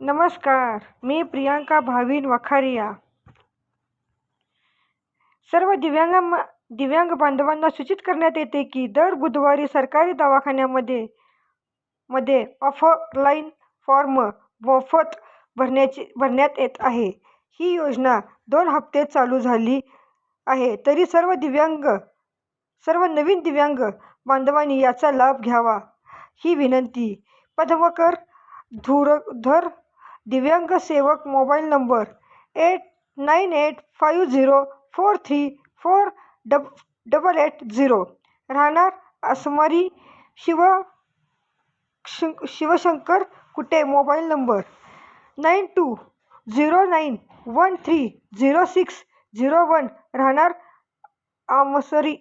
नमस्कार मी प्रियांका भाविन वखारिया. सर्व दिव्यांग दिव्यांग बांधवांना सूचित करण्यात येते की दर बुधवारी सरकारी दवाखान्यामध्ये मध्ये ऑफलाईन फॉर्म मोफत भरण्याची भरण्यात येत आहे. ही योजना दोन हप्ते चालू झाली आहे तरी सर्व दिव्यांग सर्व नवीन दिव्यांग बांधवांनी याचा लाभ घ्यावा ही विनंती. पद्मकर धुर धर दिव्यांग सेवक mobile number eight nine eight five zero four three four dub double eight zero. राहणार आसमारी शिव शं Shivshankar Kute mobile number nine two zero nine one three zero six zero one. राहणार आमसरी